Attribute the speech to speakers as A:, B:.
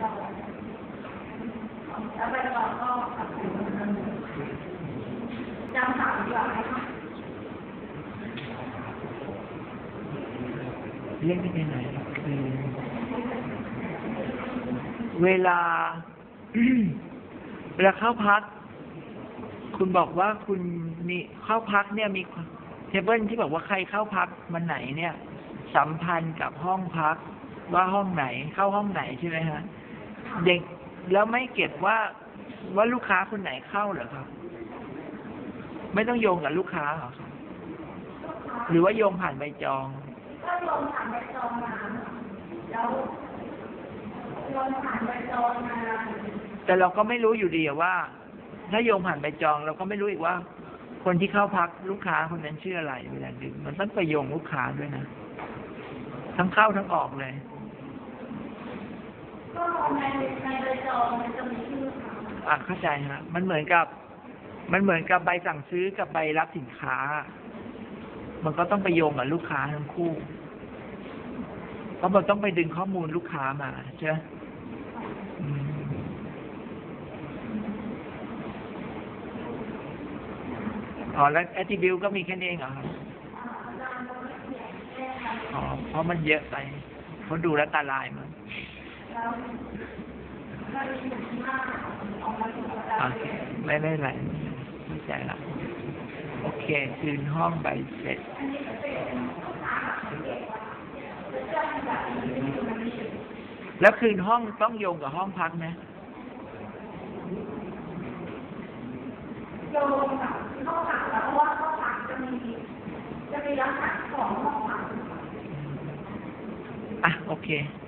A: จองแล้วองก็ขับถึงจำถามดีกว่าไหมคะ
B: เรียกได้ไหนคือเวลา เวลาเข้าพัก คุณบอกว่าคุณมีเข้าพักเนี่ยมีเทเบิลที่บอกว่าใครเข้าพักวันไหนเนี่ย สัมพันธ์กับห้องพักว่าห้องไหนเข้าห้องไหนใช่ไหมฮะ เด็กแล้วไม่เก็บว่าว่าลูกค้าคนไหนเข้าเหรอครับ ไม่ต้องโยงกับลูกค้าเหรอครับหรือว่าโยงผ่านใบจอง
A: ก็ลงผ่านใบจองมาแล้วลงผ่านใบจองมา
B: แต่เราก็ไม่รู้อยู่ดีว่า ถ้าโยงผ่านใบจอง เราก็ไม่รู้อีกว่า คนที่เข้าพักลูกค้าคนนั้นชื่ออะไรเวลาดึงมันต้องไปโยงลูกค้าด้วยนะทั้งเข้าทั้งออกเลย
A: ในในใบจองมันจะมีชื่อค่ะ
B: อะเข้าใจฮะ มันเหมือนกับ มันเหมือนกับใบสั่งซื้อกับใบรับสินค้า มันก็ต้องไปโยงกับลูกค้าทั้งคู่ เพราะมันต้องไปดึงข้อมูลลูกค้ามาใช่ไหมอืมอ๋อแล้ว attribute ก็มีแค่นี้เองเหรอครับ
A: อ๋
B: อเพราะมันเยอะไปเพราะดูแล้วตาลายมัน
A: แล้วก็มีอยู่ที่ว่าออกมาถึง
B: ไม่ได้ไรไม่ใจละโอเคคืนห้องใบเสร็จ
A: อันนี้จะเป็นลูกค้าสังเกตว่าจะเจ้าแบบนี้คือมันมี
B: แล้วคืนห้องต้องโยงกับห้องพักไหม
A: โยงกับข้าวผักแล้วเพราะว่าข้าวผักจะมีจะมีลักษณะของข้าวผัก
B: อะโอเค
A: แ